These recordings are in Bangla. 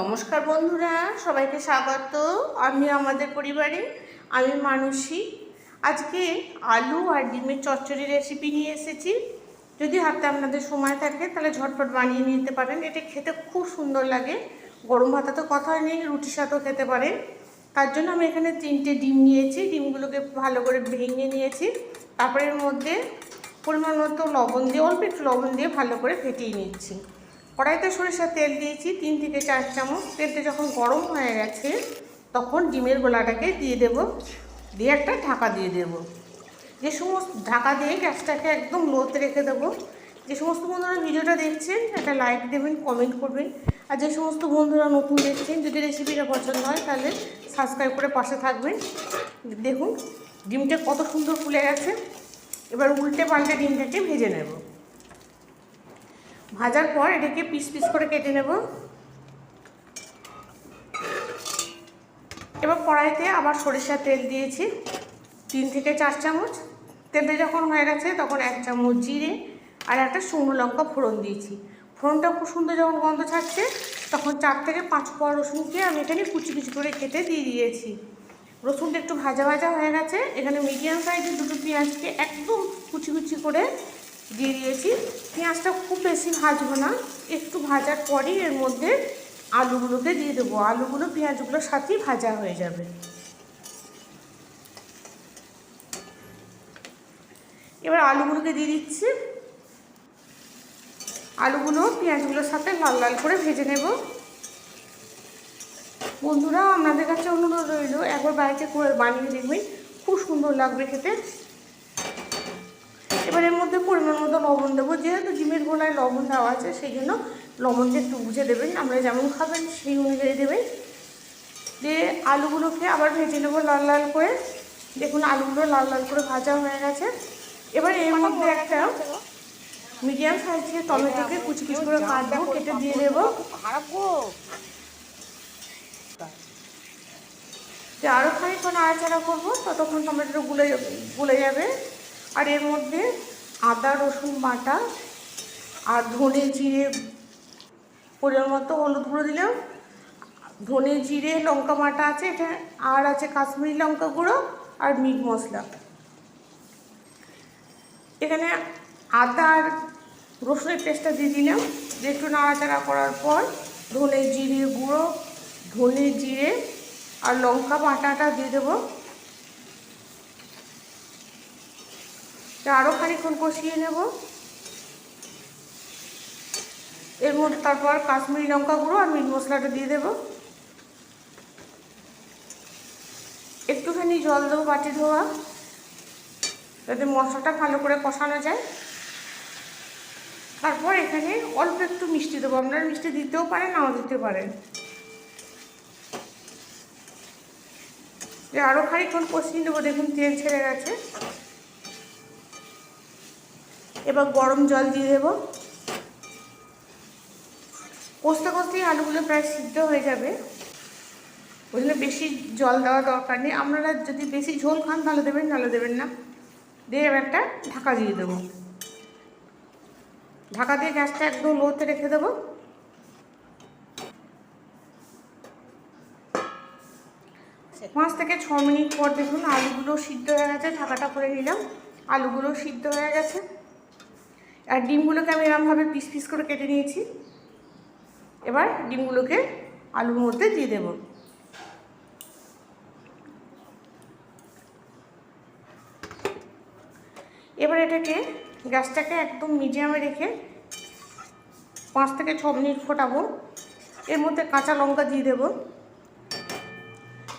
নমস্কার বন্ধুরা, সবাইকে স্বাগত। আমি আমাদের পরিবারে, আমি মানসী। আজকে আলু আর ডিমের চচ্চড়ি রেসিপি নিয়ে এসেছি। যদি হাতে আপনাদের সময় থাকে, তাহলে ঝটপট বানিয়ে নিতে পারেন। এটা খেতে খুব সুন্দর লাগে। গরম ভাতে তো কথা নেই, রুটির সাথেও খেতে পারেন। তার জন্য আমি এখানে তিনটে ডিম নিয়েছি। ডিমগুলোকে ভালো করে ভেঙে নিয়েছি। তারপরে এর মধ্যে পরিমাণ মতো লবণ দিয়ে, অল্প একটু লবণ দিয়ে ভালো করে ফেটিয়ে নিচ্ছি। কড়াইতে সরিষার তেল দিয়েছি, তিন থেকে চার চামচ। তেলটা যখন গরম হয়ে গেছে, তখন ডিমের গোলাটাকে দিয়ে দেব। দিয়ে একটা ঢাকা দিয়ে দেব। যে সমস্ত ঢাকা দিয়ে গ্যাসটাকে একদম লোতে রেখে দেবো। যে সমস্ত বন্ধুরা ভিডিওটা দেখছেন, একটা লাইক দেবেন কমেন্ট করবেন। আর যে সমস্ত বন্ধুরা নতুন দেখছেন, যদি রেসিপিটা পছন্দ হয়, তাহলে সাবস্ক্রাইব করে পাশে থাকবেন। দেখুন, ডিমটা কত সুন্দর ফুলে গেছে। এবার উল্টে পাল্টে ডিমটাকে ভেজে নেব। ভাজার পর এটাকে পিস পিস করে কেটে নেব। এবার কড়াইতে আবার সরিষার তেল দিয়েছি, তিন থেকে চার চামচ। তেলটা যখন হয়ে গেছে তখন এক চামচ জিরে আর একটা শুকনো লঙ্কা ফোড়ন দিয়েছি। ফোড়নটা খুব সুন্দর যখন গন্ধ ছাড়ছে, তখন চার থেকে পাঁচ পর রসুনকে আমি এখানে কুচি কুচি করে কেটে দিয়ে দিয়েছি। রসুনটা একটু ভাজা ভাজা হয়ে গেছে, এখানে মিডিয়াম সাইজের দুটো পেঁয়াজকে একদম কুচি কুচি করে দিয়ে দিয়েছি। পেঁয়াজটা খুব বেশি ভাজবো না, একটু ভাজার পরই এর মধ্যে আলুগুলোকে দিয়ে দেবো। আলুগুলো পেঁয়াজগুলোর সাথেই ভাজা হয়ে যাবে। এবার আলুগুলোকে দিয়ে দিচ্ছি। আলুগুলো, পেঁয়াজগুলোর সাথে লাল লাল করে ভেজে নেব। বন্ধুরা, আপনাদের কাছে অনুরোধ রইল, একবার বাড়িতে করে বানিয়ে দেখবেন। খুব সুন্দর লাগবে খেতে এবার এর মধ্যে পরিমাণ মতো লবণ দেবো, যেহেতু ডিমের গোলায় লবণ দেওয়া আছে, সেই জন্য লবণটা একটু বুঝে দেবেন, আমরা যেমন খাবেন সেই অনুযায়ী দেবেন। দিয়ে আলুগুলোকে আবার ভেজে নেব লাল লাল করে। দেখুন আলুগুলো লাল লাল করে ভাজা হয়ে গেছে। এবার এর মধ্যে একটা মিডিয়াম সাইজের টমেটোকে কুচি কুচি করে কাটবো কেটে দিয়ে দেবো। যে আরও খানিক্ষণ নাড়াচাড়া করব, ততক্ষণ টমেটো গুলে গুলে যাবে। আর এর মধ্যে আদা, রসুন বাটা আর ধনে জিরে পরিমাণ মতো হলুদ গুঁড়ো দিলাম। ধনে জিরে, লঙ্কা বাটা আছে, এটা আর আছে কাশ্মীরি লঙ্কা গুঁড়ো আর মিট মশলা। এখানে আদা আর রসুনের পেস্টটা দিয়ে দিলাম। একটু নাড়াচাড়া করার পর ধনে জিরে গুঁড়ো, ধনে জিরে আর লঙ্কা বাটাটা দিয়ে দেবো। আরও খানিক্ষণ কষিয়ে নেব। এর মধ্যে তারপর কাশ্মীরি লঙ্কা গুঁড়ো আর মিট মশলাটা দিয়ে দেবো। একটুখানি জল দেবো বাটি ধোয়া, যাতে মশলাটা ভালো করে কষানো যায়। তারপর এখানে অল্প একটু মিষ্টি দেবো। আপনারা মিষ্টি দিতেও পারেন, নাও দিতে পারেন। আরও খানিক্ষণ কষিয়ে নেব, দেখুন তেল ছেড়ে গেছে। এবার গরম জল দিয়ে দেবো। কষতে কষতেই আলুগুলো প্রায় সিদ্ধ হয়ে যাবে। ওই জন্য বেশি জল দেওয়া দরকার নেই। আপনারা যদি বেশি ঝোল খান, তাহলে দেবেন নাহলে দেবেন না। দিয়ে এবার একটা ঢাকা দিয়ে দেবো। ঢাকা দিয়ে গ্যাসটা একদম লোতে রেখে দেবো। পাঁচ থেকে ছ মিনিট পর দেখুন আলুগুলো সিদ্ধ হয়ে গেছে। ঢাকাটা করে নিলাম। আলুগুলো সিদ্ধ হয়ে গেছে। আর ডিমগুলোকে আমি এরমভাবে পিস পিস করে কেটে নিয়েছি। এবার ডিমগুলোকে আলুর মধ্যে দিয়ে দেব। এবার এটাকে গ্যাসটাকে একদম মিডিয়ামে রেখে পাঁচ থেকে ছ মিনিট ফোটাবো। এর মধ্যে কাঁচা লঙ্কা দিয়ে দেবো।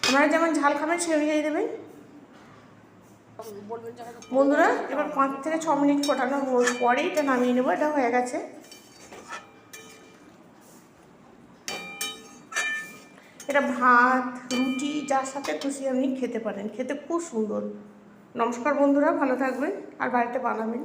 আপনারা যেমন ঝাল খাবেন, সেই অনুযায়ী দেবেন। বন্ধুরা, এবার পাঁচ থেকে ছ মিনিট ফোটানোর পরে এটা নামিয়ে নেব, এটা হয়ে গেছে। এটা ভাত, রুটি, যার সাথে খুশি আপনি খেতে পারেন, খেতে খুব সুন্দর। নমস্কার বন্ধুরা, ভালো থাকবেন, আর বাড়িতে বানাবেন।